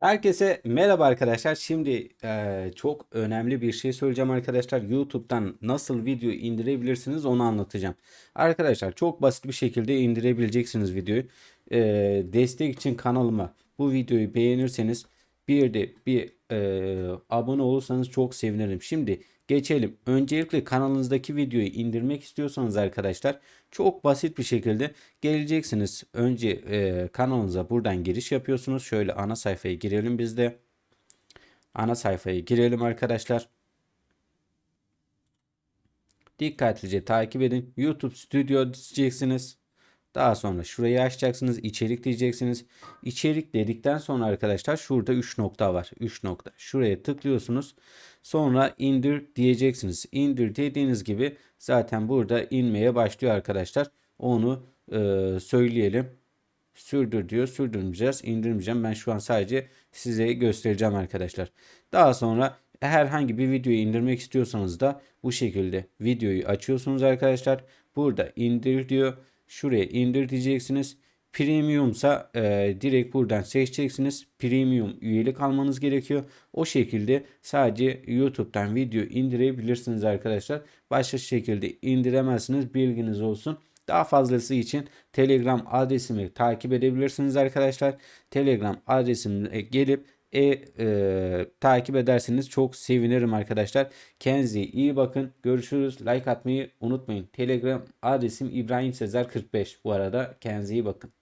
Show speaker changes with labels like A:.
A: Herkese merhaba arkadaşlar. Şimdi eee, çok önemli bir şey söyleyeceğim arkadaşlar. YouTube'dan nasıl video indirebilirsiniz onu anlatacağım. Arkadaşlar çok basit bir şekilde indirebileceksiniz videoyu. Eee, destek için kanalıma bu videoyu beğenirseniz bir de bir eee, abone olursanız çok sevinirim. Şimdi geçelim. Öncelikle kanalınızdaki videoyu indirmek istiyorsanız arkadaşlar çok basit bir şekilde geleceksiniz. Önce e, kanalınıza buradan giriş yapıyorsunuz. Şöyle ana sayfaya girelim biz de. Ana sayfaya girelim arkadaşlar. Dikkatlice takip edin. YouTube Studio diyeceksiniz. Daha sonra şurayı açacaksınız. İçerik diyeceksiniz. İçerik dedikten sonra arkadaşlar şurada 3 nokta var. 3 nokta. Şuraya tıklıyorsunuz. Sonra indir diyeceksiniz. İndir dediğiniz gibi zaten burada inmeye başlıyor arkadaşlar. Onu e, söyleyelim. Sürdür diyor. Sürdürmeyeceğiz. indirmeyeceğim. Ben şu an sadece size göstereceğim arkadaşlar. Daha sonra herhangi bir videoyu indirmek istiyorsanız da bu şekilde videoyu açıyorsunuz arkadaşlar. Burada indir diyor. Şuraya indir diyeceksiniz. Premiumsa e, direkt buradan seçeceksiniz. Premium üyelik almanız gerekiyor. O şekilde sadece YouTube'dan video indirebilirsiniz arkadaşlar. Başka şekilde indiremezsiniz. Bilginiz olsun. Daha fazlası için Telegram adresimi takip edebilirsiniz arkadaşlar. Telegram adresime gelip e, e, takip ederseniz çok sevinirim arkadaşlar. Kendinize iyi bakın. Görüşürüz. Like atmayı unutmayın. Telegram adresim İbrahim Sezer 45 bu arada. Kendinize iyi bakın.